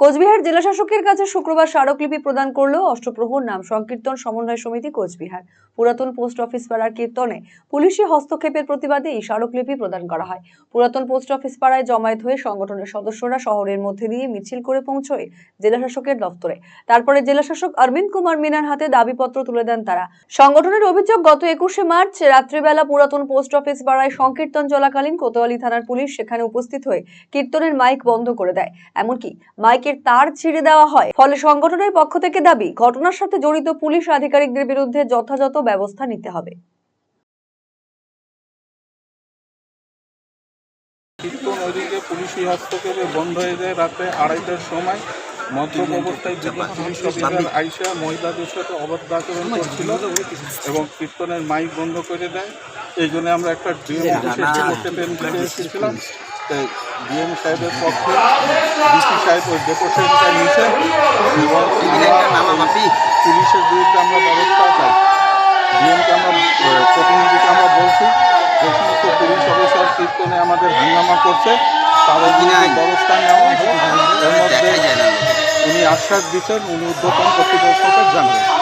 কোচবিহার জেলা শাসকের কাছে শুক্রবার স্মারকলিপি প্রদান করল অষ্টপ্রহর নাম সংকীর্তন সমন্বয় সমিতি কোচবিহার। পুরাতন পোস্ট অফিস পাড়ার কীর্তনে পুলিশি হস্তক্ষেপের প্রতিবাদে এই স্মারকলিপি প্রদান করা হয়। পুরাতন পোস্ট অফিস পাড়ায় জমায়েত হয়ে সংগঠনের সদস্যরা শহরের মধ্যে দিয়ে মিছিল করে পৌঁছয় জেলা শাসকের দপ্তরে। তারপরে জেলা শাসক অরবিন্দ কুমার মিনার হাতে দাবিপত্র তুলে দেন তারা। সংগঠনের অভিযোগ, গত একুশে মার্চ রাত্রিবেলা পুরাতন পোস্ট অফিস পাড়ায় সংকীর্তন চলাকালীন কোতোয়ালি থানার পুলিশ সেখানে উপস্থিত হয়ে কীর্তনের মাইক বন্ধ করে দেয়। এমনকি মাইকের তার ছিঁড়ে দেওয়া হয়। ফলে সংগঠনের পক্ষ থেকে দাবি ঘটনার সাথে জড়িত পুলিশ আধিকারিকদের বিরুদ্ধে যথাযথ ব্যবস্থা নিতে হবে। কীর্তন পুলিশি হস্তক্ষেপে বন্ধ হয়ে যায় রাতে আড়াইটার সময়। মদ্যপ অবস্থায় দুজন পুলিশ অফিসার আইসা মহিলাদের সাথে অবাধ্য আচরণ করছিল এবং কীর্তনের মাইক বন্ধ করে দেয়। এই জন্য আমরা একটা ডিএম অফিসে এসেছিলাম ডিএম সাহেবের পক্ষে ডিসি সাহেব ওই ডেপোশনটা নিয়েছে। আমরা পুলিশের বিরুদ্ধে আমরা ব্যবস্থা চাই। ডিএমকে আমরা প্রতিনিধিকে আমরা বলছি যে সমস্ত পুলিশ অফিসার কীর্তনে আমাদের হাঙ্গামা করছে তাদের ব্যবস্থা নেওয়া উনি আশ্বাস দিচ্ছেন উনি উদ্যোতন কর্তৃপক্ষকে জানাবেন।